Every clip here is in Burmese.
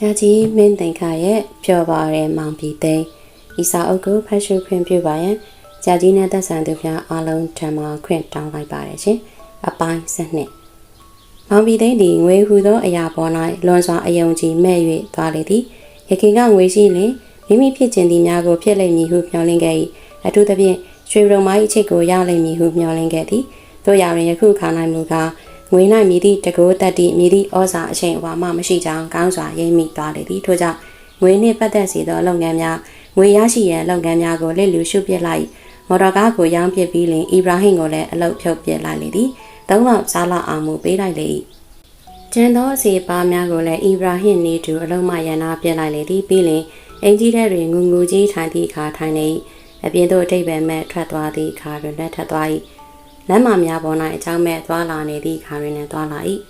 ဂျာကြီးမင်းသိန်ခါရဲ့ပြောပါရဲမောင်ပြည်သိန်းဤစာအုပ်ကိုဖတ်ရှုခွင့်ပြုပါရန်ဂျာကြီးနဲ့သက်ဆိုင်သူများအားလုံးထံမှခွင့်တောင်းလိုက်ပါတယ်ရှင်အပိုင်း7နှစ်မောင်ပြည်သိန်းသည်ငွေဟူသောအရာပေါ်၌လွန်စွာအယုံကြည်မဲ့၍သွားလေသည်ရခင်ကငွေရှိလင်မိမိဖြစ်ခြင်းသည်များကိုဖြစ်လိမ့်မည်ဟုမျှော်လင့်ခဲ့၏အထူးသဖြင့်ရွှေရုံမိုင်းအချစ်ကိုရလိမ့်မည်ဟုမျှော်လင့်ခဲ့သည်တို့ရာတွင်ယခုခါ၌မူကား ငွေ၌မြည်သည့်တကိုးတက်သည့်မြည်သည့်ဩဇာအချိန်အဝါမှမရှိကြောင်းကောင်းစွာရိပ်မိသွားလေသည်ထို့ကြောင့်ငွေနှင့်ပတ်သက်စေသောလုပ်ငန်းများငွေရရှိရန်လုပ်ငန်းများကိုလက်လူရှုပစ်လိုက်မော်တော်ကားကိုရောင်းပစ်ပြီးလင်အီဘရာဟင်ကိုလည်းအလုတ်ဖြုတ်ပစ်လိုက်လေသည်သုံးလောက်စားလောက်အောင်မူပေးလိုက်လေ၏ကျန်သောစီပါများကိုလည်းအီဘရာဟင်နေတူအလုံးမရန်နာပြစ်လိုက်လေသည်ပြီးလင်အင်ကြီးတဲ့တွင်ငူငူကြီးထိုင်သည့်အခါထိုင်နေ၏အပြင်သို့အတိတ်ပဲမဲ့ထွက်သွားသည့်အခါတွင်လက်ထပ်သွား၏ လမ်းမများပေါ်၌အကြောင်းမဲ့သွားလာနေသည့်အခါတွင်လည်းသွားလာ၏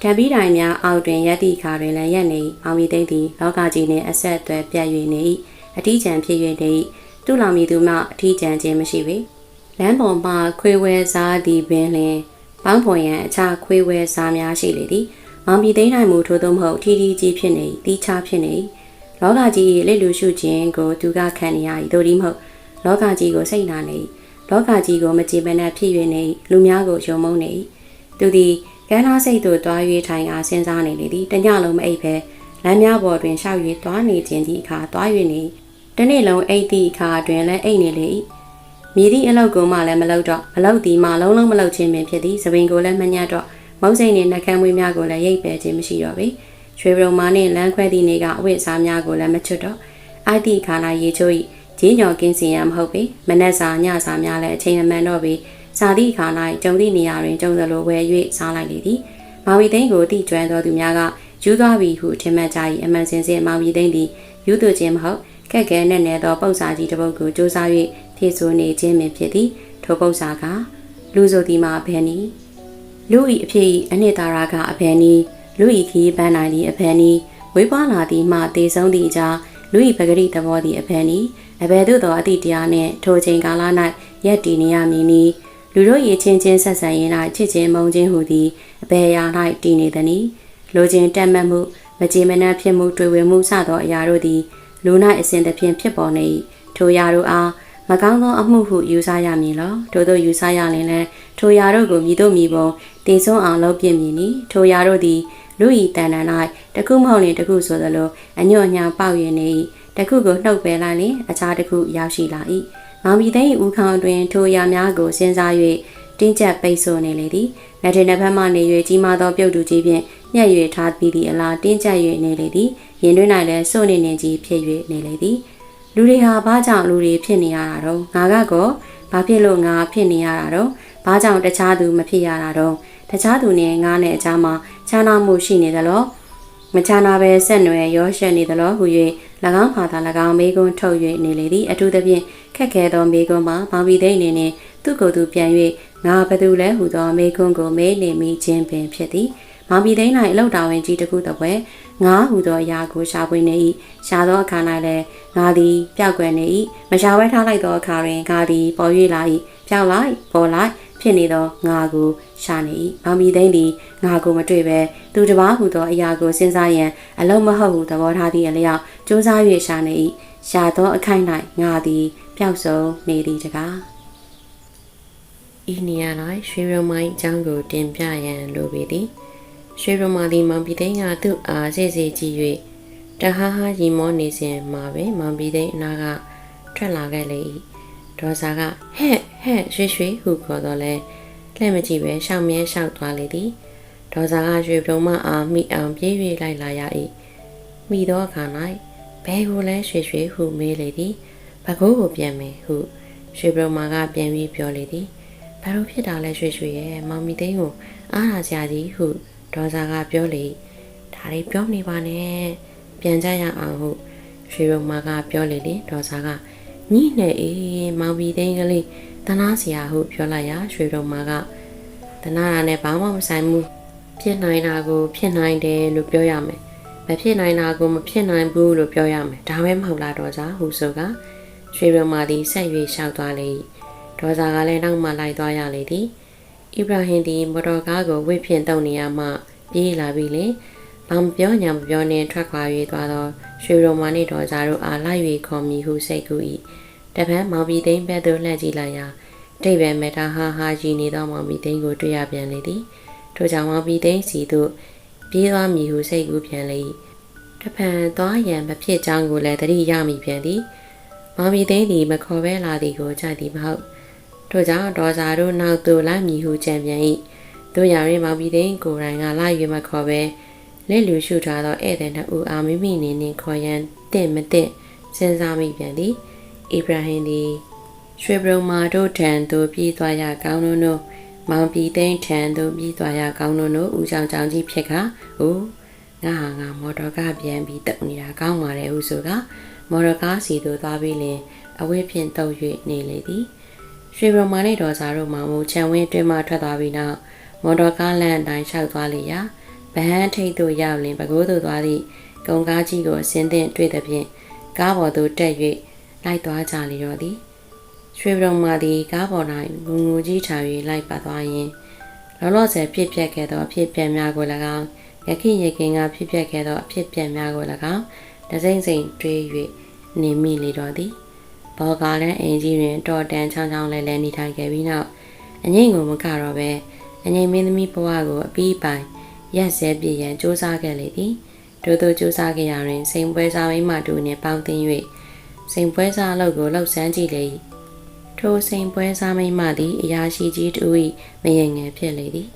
ဓာတ်ပြီးတိုင်များအောက်တွင်ရက်သည့်အခါတွင်လည်းရက်နေ၏အောင်မီသိမ့်သည်လောကကြီးနှင့်အဆက်အသွယ်ပြတ်၍နေ၏အထီးကျန်ဖြစ်၍နေ၏သူ့လောင်မီသူမှအထီးကျန်ခြင်းမရှိပေလမ်းပေါ်မှခွေဝဲစားသည်ပင်လျင်ပေါင်းဖော်ရန်အခြားခွေဝဲစားများရှိလေသည်မောင်ပြည်သိမ်းနိုင်မှုထို့သောမဟုတ်ထီထီကြီးဖြစ်နေ၏တီးခြားဖြစ်နေ၏လောကကြီး၏လက်လူရှုခြင်းကိုသူကခံနေရ၏တို့ဒီမဟုတ်လောကကြီးကိုစိတ်နာနေ၏ လောကကြီးကိုမကြည်မနှက်ဖြစ်၍နေ၏လူများကိုယုံမုန်းနေ၏သူသည်ကမ်းနားစိတ်သို့တွား၍ထိုင်အားစဉ်းစားနေလေသည်တညလုံးမအိပ်ဘဲလမ်းများပေါ်တွင်ရှောက်၍တွားနေခြင်းသည့်အခါတွား၍နေတနေ့လုံးအိပ်သည့်အခါတွင်လည်းအိပ်နေလေ၏မြည်သည့်အလောက်ကိုမှလည်းမလောက်တော့အလောက်ဒီမှလုံးလုံးမလောက်ခြင်းပင်ဖြစ်သည်သပင်ကိုလည်းမညတ်တော့မုတ်စိတ်နှင့်နှကမ်းမွေးများကိုလည်းရိပ်ပယ်ခြင်းမရှိတော့ပေရွှေပရုံမာနှင့်လမ်းခွဲသည့်နေ့ကအဝိစားများကိုလည်းမချွတ်တော့အိုက်သည့်ခါ၌ရေချိုး၏ ဂျင်းညော်ကင်းစင်ရမဟုတ်ပေမနက်စာညစာများလည်းအချိန်အမှန်တော့ပေစာသည့်အခါ၌ကြုံသည့်နေရာတွင်ကြုံသလိုဝယ်၍စားလိုက်လေသည်မောင်ဝီသိန်းကိုတိကျွမ်းသောသူများကယူသွားပြီဟုထင်မှတ်ကြ၏အမှန်စင်စစ်မောင်ဝီသိန်းသည်ယူသူခြင်းမဟုတ်ခက်ခဲနဲ့နဲ့သောပုံစာကြီးတစ်ပုဒ်ကိုစူးစမ်း၍ဖြည့်ဆို့နေခြင်းပင်ဖြစ်သည်ထိုပုံစာကလူဆိုသည်မှာဘယ်နည်းလူဤအဖြစ်ဤအနှစ်သာရကအဘယ်နည်းလူဤခီးပန်းနိုင်သည်အဘယ်နည်းဝေးပွားလာသည်မှတေဆုံးသည့်အကြားလူဤပဂရိသဘောသည်အဘယ်နည်း အဘယ်သို့သောအတိတရားနှင့်ထိုချိန်ကာလ၌ရက်တည်နေရမည်နည်းလူတို့၏ချင်းချင်းဆက်ဆံရင်၌ချစ်ချင်းမုန်းချင်းဟူသည်အဘယ်အရာ၌တည်နေသနည်းလူချင်းတက်မှတ်မှုမကြေမနပ်ဖြစ်မှုတွေ့ဝေမှုစသောအရာတို့သည်လူ၌အစဉ်သဖြင့်ဖြစ်ပေါ်နေ၏ထိုအရာတို့အားမကောင်းသောအမှုဟုယူဆရမည်လောထို့သောယူဆရရင်လည်းထိုအရာတို့ကိုမြည်တို့မြည်ပုံတည်ဆုံးအောင်လုပ်ပြမည်နီထိုအရာတို့သည်လူဤတန်တန်၌တခုမဟုတ်ရင်တခုဆိုသလိုအညွန့်ညာပေါက်ရနေ၏ တခုကိုနှုတ်ပယ်လိုက်ရင်အခြားတခုရောက်ရှိလာ၏မောင်ပြည်သိန်းဦးခေါင်တွင်ထိုအရာများကိုစဉ်းစား၍တင်းကျပ်ပိတ်ဆို့နေလေသည်လက်ထက်နှစ်ဖက်မှနေ၍ကြီးမားသောပြုတ်တူကြီးဖြင့်ညှက်၍ထားပြီးသည့်အလားတင်းကျပ်၍နေလေသည်ရင်တွင်၌လည်းစိုးနေနေကြီးဖြစ်၍နေလေသည်လူတွေဟာဘာကြောင့်လူတွေဖြစ်နေရတာတော့ငါကကောဘာဖြစ်လို့ငါဖြစ်နေရတာတော့ဘာကြောင့်တခြားသူမဖြစ်ရတာတော့တခြားသူနဲ့ငါနဲ့အချားမှာခြားနာမှုရှိနေသလား မချာနာပဲဆက်နွယ်ရောရှက်နေသလားဟု၍၎င်းဖာသာ၎င်းမေကွန်းထုတ်၍နေလေသည်အထူးသဖြင့်ခက်ခဲသောမေကွန်းမှာမောင်ပြီးသိနေနှင့်သူ့ကိုယ်သူပြန်၍ငါဘသူလဲဟုသောမေကွန်းကိုမေးနေမိခြင်းပင်ဖြစ်သည်မောင်ပြီးသိ၌အလောက်တော်ဝင်ကြီးတစ်ခုတစ်ပွဲငါဟုသောအရာကိုရှာဖွေနေ၏ရှာသောအခါ၌လည်းငါသည်ပျောက်ကွယ်နေ၏မရှာဝဲထားလိုက်သောအခါတွင်ငါသည်ပေါ်၍လာ၏ပျောက်လိုက်ပေါ်လိုက် ဖြစ်နေသောငါကိုရှာနေ၏။မောင်မီသိန်းသည်ငါကိုမတွေ့ပဲသူတစ်ပါးဟူသောအရာကိုစဉ်းစားရန်အလုံးမဟုတ်ဟုသဘောထားသည့်အလျောက်စူးစမ်း၍ရှာနေ၏။ရှာသောအခိုက်၌ငါသည်ပျောက်ဆုံးနေသည်တကား။ဤနေရာ၌ရွှေရမိုင်းအကြောင်းကိုတင်ပြရန်လိုပေသည်။ရွှေရမိုင်းသည်မောင်ပြည်သိန်းကသူ့အားစေ့စေ့ကြည့်၍တဟားဟားရီမောနေစဉ်မှာပဲမောင်ပြည်သိန်းအနာကထွက်လာခဲ့လေ၏။ ဒေါ်စာကဟဲ့ဟဲ့ရွှေရွှေဟုခေါ်တော့လဲလှည့်မကြည့်ပဲရှောင်မြဲရှောက်သွားလေသည်ဒေါ်စာကရွှေပြုံးမအားမိအောင်ပြေး၍လိုက်လာရ၏မိသောအခါ၌ဘဲကိုလဲရွှေရွှေဟုမေးလေသည်ဘကိုးကိုပြန်မယ်ဟုရွှေပြုံးမကပြန်ပြီးပြောလေသည်ဘာလို့ဖြစ်တာလဲရွှေရွှေရဲ့မောင်မီသိန်းကိုအားရစရာကြီးဟုဒေါ်စာကပြောလေဒါလေးပြောနေပါနဲ့ပြန်ကြရအောင်ဟုရွှေပြုံးမကပြောလေလေဒေါ်စာက ညှိနေအေးမောင်မီသိန်းကလေးတနာစရာဟုပြောလိုက်ရာရွှေတော်မကတနာရနဲ့ဘာမှမဆိုင်ဘူးဖြစ်နိုင်တာကို ဖြစ်နိုင်တယ်လို့ပြောရမယ်မဖြစ်နိုင်တာကိုမဖြစ်နိုင်ဘူးလို့ပြောရမယ်ဒါပဲမဟုတ်လားဒေါ်စာဟုဆိုကရွှေတော်မသည်ဆက်၍ရှောက်သွားလေဒေါ်စာကလည်းနောက်မှလိုက်သွားရလေသည်ဣဘရာဟင်သည်မော်တော်ကားကိုဝိဖြင့်တုံနေရမှပြေးလာပြီလေမ ဘာမပြောညာမပြောနှင့်ထွက်ခွာ၍သွားသောရွှေရောမာနှင့်ဒေါ်စာတို့အားလိုက်၍ခေါ်မိဟုစိတ်ကူ၏တပန်းမောင်ပြည်သိန်းဘက်သို့လှည့်ကြည့်လိုက်ရာတိတ်ပဲမတာဟာဟာကြီးနေသောမောင်ပြည်သိန်းကိုတွေ့ရပြန်လေသည်ထိုကြောင့်မောင်ပြည်သိန်းစီသို့ပြေးသွားမည်ဟုစိတ်ကူးပြန်လေ၏တပန်းသွားရန်မဖြစ်ကြောင်းကိုလည်းသတိရမိပြန်သည်မောင်ပြည်သိန်းသည်မခေါ်ပဲလာသည်ကိုကြိုက်သည်မဟုတ်ထိုကြောင့်ဒေါ်စာတို့နောက်သို့လိုက်မည်ဟုကြံပြန်၏တို့ရရင်မောင်ပြည်သိန်းကိုယ်တိုင်ကလိုက်၍မခေါ်ပဲ လက်လူရှုထားသောဧည့်သည်နှစ်ဦးအားမိမိနေနှင့်ခေါ်ရန်တင့်မတင့်စဉ်းစားမိပြန်သည်အိဗရာဟင်သည်ရွှေဘရုံမာတို့ထံသို့ပြေးသွားရကောင်းတို့မောင်ပြည်သိန်းထံသို့ပြေးသွားရကောင်းတို့ဦးချောင်ချောင်ကြီးဖြစ်ခါအိုးငါဟာငါမော်တော်ကားပြန်ပြီးတုံနေတာကောင်းပါတယ်ဟုဆိုကမော်တော်ကားစီသို့သွားပြီးလင်အဝိဖြင့်တုပ်၍နေလေသည်ရွှေဘရုံမာနှင့်တော်စာတို့မှမူချံဝင်းတွင်မှထွက်သွားပြီးနောက်မော်တော်ကားလမ်းအတိုင်းလျှောက်သွားလေရာ ဗဟန်းထိပ်သို့ရောက်လင်ပကိုးသို့သွားသည့်ကုံကားကြီးကိုအစင်းသင့်တွေ့သည်ဖြင့်ကားပေါ်သို့တက်၍လိုက်သွားကြလေတော့သည်ရွှေပရုံမာသည်ကားပေါ်၌ငုံငူကြီးထား၍လိုက်ပါသွားရင်လောလောဆယ်ဖြစ်ပျက်ခဲ့သောအဖြစ်ပြက်များကို၎င်းရခင်ရခင်ကဖြစ်ပျက်ခဲ့သောအဖြစ်ပြက်များကို၎င်းတစိမ့်စိမ့်တွေး၍နေမိလေတော့သည်ဘော်ကာလန်အင်ကြီးတွင်တော်တန်ချောင်းချောင်းလဲလဲနေထိုင်ခဲ့ပြီးနောက်အငိမ့်ကိုမကတော့ပဲအငိမ့်မင်းသမီးဘဝကိုအပြီးပိုင် ရက်စဲပြည့်ရန်စူးစမ်းခဲ့လေသည်တို့တို့စူးစမ်းခဲ့ရတွင်စိန်ပွဲစားမိမတူနှင့်ပေါင်းသင်း၍စိန်ပွဲစားအလုပ်ကိုလှုပ်ဆန်းကြည့်လေ၏ထိုစိန်ပွဲစားမိမသည်အရာရှိကြီးတူ၏မယင်ငယ်ဖြစ်လေသည်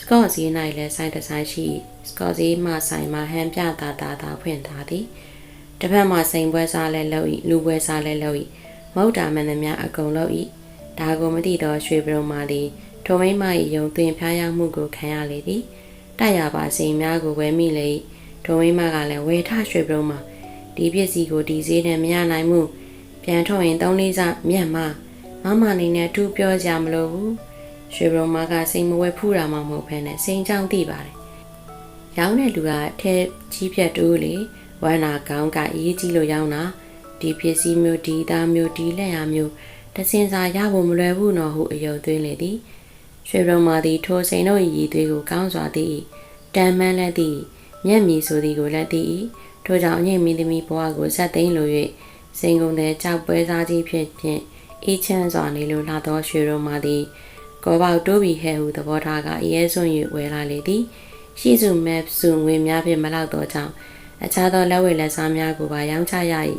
စကော့စီ၌လည်းဆိုင်တဆိုင်ရှိစကော့စီမှဆိုင်မှဟန်ပြတာတာတာဖွင့်ထားသည်တစ်ဖက်မှစိန်ပွဲစားလည်းလုပ်၏လူပွဲစားလည်းလုပ်၏မဟုတ်တာမှန်သမျှအကုန်လုပ်၏ဒါကိုမသိသောရွှေပရုံမာသည်ထိုမိမ၏ယုံသွင်းဖျားရမှုကိုခံရလေသည် တိုက်ရပါစိန်များကိုဝယ်မိလေဒုံဝင်းမကလည်းဝယ်ထရွှေပရုံးမှာဒီပစ္စည်းကိုဒီဈေးနဲ့မရနိုင်မှုပြန်ထုတ်ရင်သုံးလေးစမြတ်မမမနေနဲ့ထူးပြောကြမလို့ဘူးရွှေပရုံးမကစိန်မဝဲဖူးတာမှမဟုတ်ဘဲနဲ့စိန်ချောင်းသိပါတယ်ရောင်းတဲ့လူကထဲကြီးဖြတ်တူးလေဝမ်းနာကောင်းကအေးကြီးလို့ရောင်းတာဒီပစ္စည်းမျိုးဒီသားမျိုးဒီလက်ရမျိုးတစင်စာရဖို့မလွယ်ဘူးနော်ဟုအယုံသွင်းလေသည် ရွှေရုံမာသည်ထိုစိန်တို့၏ရည်သွေးကိုကောင်းစွာသိ၏တန်မှန်းလည်းသိမျက်မြည်ဆိုသည်ကိုလည်းသိ၏ထိုကြောင့်အငိမ့်မင်းသမီးဘဝကိုဆက်သိမ်းလို၍စိန်ကုန်တဲ့ကြောက်ပွဲစားကြီးဖြစ်ဖြင့်အေးချမ်းစွာနေလိုလာသောရွှေရုံမာသည်ကောပေါတိုးပြီးဟဲဟုသဘောထားကအေးရဲစွန့်၍ဝဲလာလေသည်ရှိစုမက်စုငွေများဖြင့်မလောက်သောကြောင့်အခြားသောလက်ဝဲလက်စားများကိုပါရောင်းချရ၏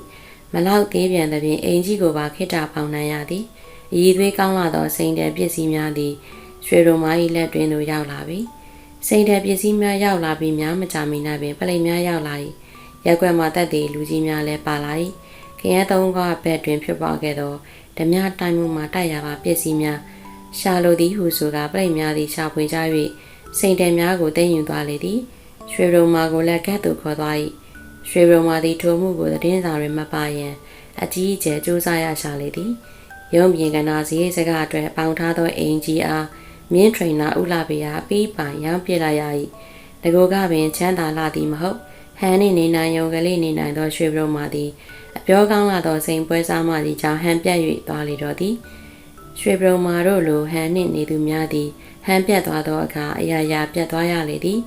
မလောက်သေးပြန်သဖြင့်အိမ်ကြီးကိုပါခိတ္တပေါင်နှံရသည်အည်သွေးကောင်းလာသောစိန်တဲ့ပစ္စည်းများသည် ရွှေရုံမာ၏လက်တွင်သို့ရောက်လာပြီစိန်တဲ့ပစ္စည်းများရောက်လာပြီးများမကြမီနာပင်ပလိတ်များရောက်လာ၏ရက်ွက်မှာတက်တဲ့လူကြီးများလည်းပါလာ၏ခရဲသုံးကဘက်တွင်ဖြစ်ပေါ်ခဲ့သောဓမြတိုင်မှုမှာတိုက်ရပါပစ္စည်းများရှာလိုသည်ဟုဆိုကပလိတ်များသည်ရှာဖွေကြ၍စိန်တယ်များကိုသိမ်းယူသွားလေသည်ရွှေရုံမာကိုလည်းကဲ့သို့ခေါ်သွား၏ရွှေရုံမာသည်ထိုမှုကိုသတင်းစာတွင်မပါရန်အကြီးအကျယ်စူးစမ်းရရှာလေသည်ရုံပြင်ကနာစီစကားအတွက်ပေါင်ထားသောအင်ကြီးအား မြင်းထရိနာဥလာပေယာပြီးပိုင်ရောင်းပြလိုက်ရ၏တကောကပင်ချမ်းသာလာသည်မဟုတ်ဟန်နှင့်နေနိုင်ရုံကလေးနေနိုင်သောရွှေပရုံမာသည်အပြောကောင်းလာသောစိန်ပွဲစားမှသည်ကြောင့်ဟန်ပြတ်၍သွားလေတော့သည်ရွှေပရုံမာတို့လိုဟန်နှင့်နေသူများသည်ဟန်ပြတ်သွားသောအခါအရာရာပြတ်သွားရလေသည်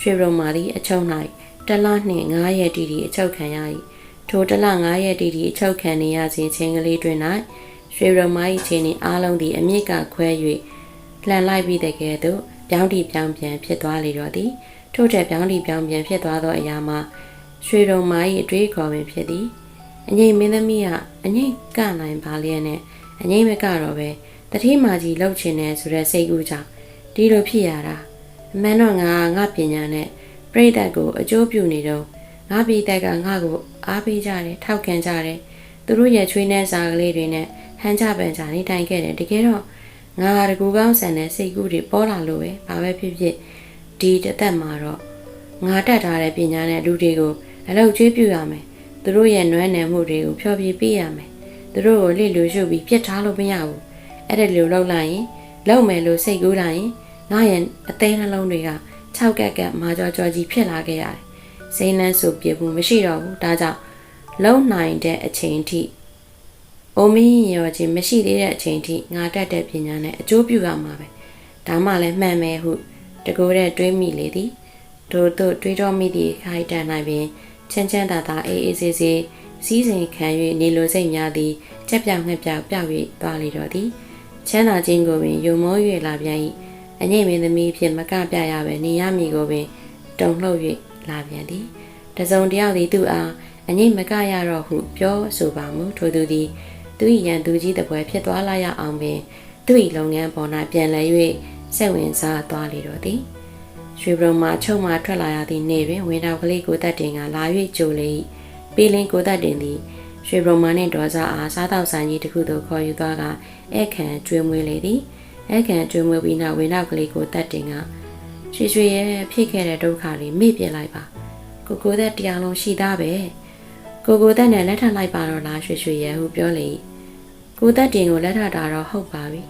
ရွှေပရုံမာသည်အချုံ၌တလနှင့်9ရက်တီတီအချုပ်ခံရ၏ထိုတလ9ရက်တီတီအချုပ်ခံနေရစဉ်ချင်းကလေးတွင်၌ရွှေရမိုင်းချင်းဤအားလုံးသည်အမြင့်ကခွဲ၍ လှန်လိုက်ပြီးတဲ့ကဲ့သို့ပြောင်းတီပြောင်းပြန်ဖြစ်သွားလေတော့သည်ထို့ထက်ပြောင်းတီပြောင်းပြန်ဖြစ်သွားသောအရာမှာရွှေရုံမာ၏အတွေးခေါ်ပင်ဖြစ်သည်အငိမ့်မင်းသမီးကအငိမ့်ကနိုင်ပါလျက်နဲ့အငိမ့်မကတော့ပဲတတိမာကြီးလှုပ်ချင်တယ်ဆိုတဲ့စိတ်ကူးကြောင့်ဒီလိုဖြစ်ရတာအမှန်တော့ငါငါပညာနဲ့ပြိတ္တကိုအကျိုးပြုနေတော့ငါပြိတ္တကငါကိုအားပေးကြတယ်ထောက်ခံကြတယ်သူတို့ရဲ့ချွေးနှဲစာကလေးတွေနဲ့ဟန်ကြပန်ကြနေတိုင်ခဲ့တယ်တကယ်တော့ ငါတကူကောင်းဆန်တဲ့စိတ်ကူးတွေပေါ်လာလို့ပဲဘာပဲဖြစ်ဖြစ်ဒီတသက်မှာတော့ငါတက်ထားတဲ့ပညာနဲ့လူတွေကိုအလောက်ကျွေးပြရမယ်သူတို့ရဲ့နွမ်းနယ်မှုတွေကိုဖျော်ဖြေပေးရမယ်သူတို့ကိုလှစ်လူရှုပ်ပြီးပြစ်ထားလို့မရဘူးအဲ့ဒါလိုလောက်လိုက်ရင်လောက်မယ်လို့စိတ်ကူးလိုက်ရင်ငါရဲ့အသေးနှလုံးတွေက၆ကက်ကက်မာကြောကြောကြီးဖြစ်လာခဲ့ရတယ်စိမ့်လန်းဆိုပြမှုမရှိတော့ဘူးဒါကြောင့်လုံနိုင်တဲ့အချိန်ထိ အိုမင်းရောခြင်းမရှိသေးတဲ့အချိန်ထိငါတက်တဲ့ပညာနဲ့အကျိုးပြုရမှာပဲဒါမှလည်းမှန်မယ်ဟုတကူတဲ့တွေးမိလေသည်တို့တို့တွေးတော်မိသည့်ခိုင်တန်၌ပင်ချမ်းချမ်းသာသာအေးအေးဆေးဆေးစည်းစိမ်ခံ၍နေလိုစိတ်များသည်ချက်ပြောင်ငှက်ပြောင်ပြောက်၍သွားလေတော့သည်ချမ်းသာခြင်းကိုပင်ယုံမော၍လာပြန်၏အငိမ့်မင်းသမီးဖြင့်မကပြရပဲနေရမည်ကိုပင်တုံလှုပ်၍လာပြန်သည်တစုံတယောက်သည်သူ့အားအငိမ့်မကရတော့ဟုပြောဆိုပါမူထို့သူသည် သူ၏ရန်သူကြီးတပွဲဖြစ်သွားလာရအောင်ပင်သူ၏လုပ်ငန်းပေါ်၌ပြန်လည်၍စိတ်ဝင်စားသွားလေတော့သည်ရွှေဘုံမှာချုပ်မှထွက်လာရသည့်နေ့တွင်ဝင်းတော်ကလေးကိုတက်တင်ကလာ၍ကြိုလေ၏ပေလင်းကိုတက်တင်သည်ရွှေဘုံမနှင့်ဒေါ်စားအားစားတော့ဆိုင်ကြီးတစ်ခုသို့ခေါ်ယူသွားကဧကန်ကျွေးမွေးလေသည်ဧကန်ကျွေးမွေးပြီးနောက်ဝင်းတော်ကလေးကိုတက်တင်ကရွှေရွှေရဲ့ဖြစ်ခဲ့တဲ့ဒုက္ခလေးမေ့ပြလိုက်ပါကိုကိုသက်တရားလုံးရှိသားပဲကိုကိုသက်နဲ့လက်ထပ်လိုက်ပါတော့လားရွှေရွှေရဲ့ဟုပြောလေ၏ ကိုသက်တင်ကိုလက်ထပ်တာတော့ဟုတ်ပါပြီ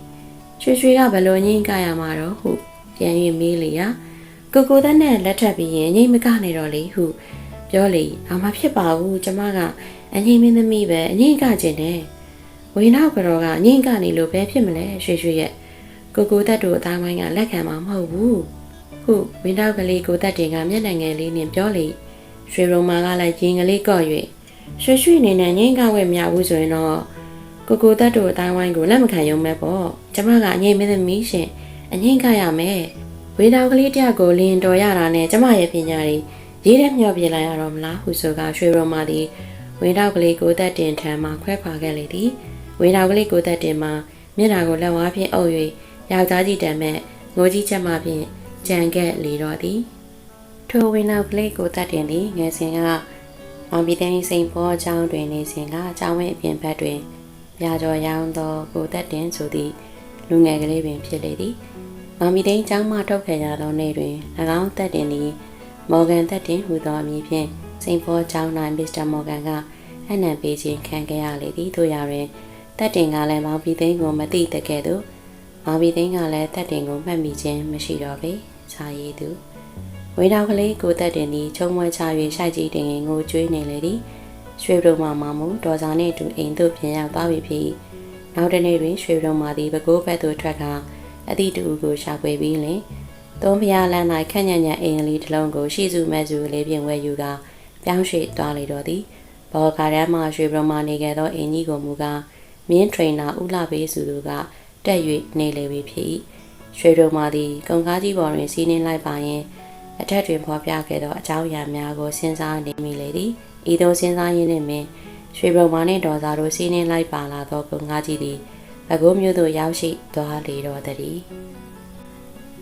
ရွှေရွှေကဘလို့ငင်းကြရမှာတော့ဟုပြန်၍မေးလေရာကိုကိုသက်နဲ့လက်ထပ်ပြီးရင်ငိမ့်မကနေတော့လေဟုပြောလေအာမဖြစ်ပါဘူးကျမကအငိမ့်မင်းသမီးပဲအငိမ့်ကကျင်တယ်ဝေနောက်ကတော့ကငိမ့်ကနေလို့ပဲဖြစ်မလဲရွှေရွှေရဲ့ကိုကိုသက်တို့အသားဝိုင်းကလက်ခံမှာမဟုတ်ဘူးဟုဝင်းနောက်ကလေးကိုသက်တင်ကမျက်နှာငယ်လေးနဲ့ပြောလေရွှေရုံမာကလည်းရင်ကလေးကော့၍ရွှေရွှေအနေနဲ့ငိမ့်ကဝဲမရဘူးဆိုရင်တော့ ကိုကိုသက်တို့အသားဝိုင်းကိုလက်မခံရုံပဲပေါ့ကျမကအငိမ့်မင်းသမီးရှင်အငိမ့်ကရမယ်ဝေတောင်ကလေးတယောက်ကိုလင်းတော်ရတာနဲ့ကျမရဲ့ပညာတွေရေးတဲ့မျှော်ပြလိုက်ရတော့မလားဟုဆိုကရွှေရောမာသည်ဝေတောင်ကလေးကိုသက်တင်ထံမှခွဲခွာခဲ့လေသည်ဝေတောင်ကလေးကိုသက်တင်မှာမျက်နှာကိုလက်ဝါးဖြင့်အုပ်၍ယောက်ျားကြီးတံမဲ့ငိုကြီးချက်မှဖြင့်ကြံခဲ့လေတော့သည်ထိုဝေနောက်ကလေးကိုသက်တင်သည်ငယ်စဉ်ကမောင်ပြည်သိန်းစိန်ဖောချောင်းတွင်နေစဉ်ကအချောင်းဝဲအပြင်ဘက်တွင် ပြာကျော်ရောင်းသောကိုသက်တင်ဆိုသည့်လူငယ်ကလေးပင်ဖြစ်လေသည်မောင်မီသိန်းကျောင်းမှထုတ်ခဲ့ရသောနေ့တွင်၎င်းသက်တင်သည်မော်ဂန်သက်တင်ဟူသောအမည်ဖြင့်စိန်ဖောကျောင်း၌မစ္စတာမော်ဂန်ကအနံပေးခြင်းခံခဲ့ရလေသည်တို့ရာတွင်သက်တင်ကလည်းမောင်မီသိန်းကိုမသိတဲ့ကဲ့သို့မောင်မီသိန်းကလည်းသက်တင်ကိုမှတ်မိခြင်းမရှိတော့ပေစာရေးသူဝေတော်ကလေးကိုသက်တင်သည်ချုံမွဲချ၍ရှိုက်ကြီးတင်ငိုကြွေးနေလေသည် ရွှေဘုံမှမမူဒေါ်စာနှင့်အတူအိမ်သို့ပြန်ရောက်သွားပြီဖြစ်နောက်တစ်နေ့တွင်ရွှေဘုံမှသည်ပဲကိုးဘက်သို့ထွက်ကားအသည့်တူကိုရှာဖွေပြီးလင်သုံးဖျားလမ်း၌ခန့်ညံ့ညံ့အိမ်ကလေးတစ်လုံးကိုရှိစုမဲ့စုလေးပြင်ဝဲယူကပြောင်းရွှေ့သွားလေတော့သည်ဘော်ကာရမ်းမှရွှေဘရမနေခဲ့သောအင်ကြီးကိုမူကားမင်းထရိနာဥလာပေးစုသူကတက်၍နေလေပြီဖြစ်၏ရွှေဘရမသည်ကုံကားကြီးပေါ်တွင်စီးနှင်းလိုက်ပါရင် အထက်တွင်ဖော်ပြခဲ့သောအကြောင်းအရာများကိုစဉ်းစားနေမိလေသည်ဤသို့စဉ်းစားရင်းနှင့်ပင်ရွှေဘရမနှင့်ဒေါ်စာတို့စီးနှင်းလိုက်ပါလာသောကုံကားကြီးသည်ဘကိုးမျိုးသို့ရောက်ရှိသွားလေတော့သည်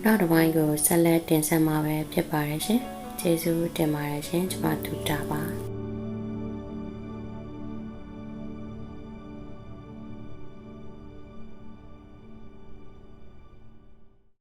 နောက်တစ်ပိုင်းကိုဆက်လက်တင်ဆက်မှာပဲဖြစ်ပါတယ်ရှင်ကျေးဇူးတင်ပါတယ်ရှင်ကျွန်မတူတာပါ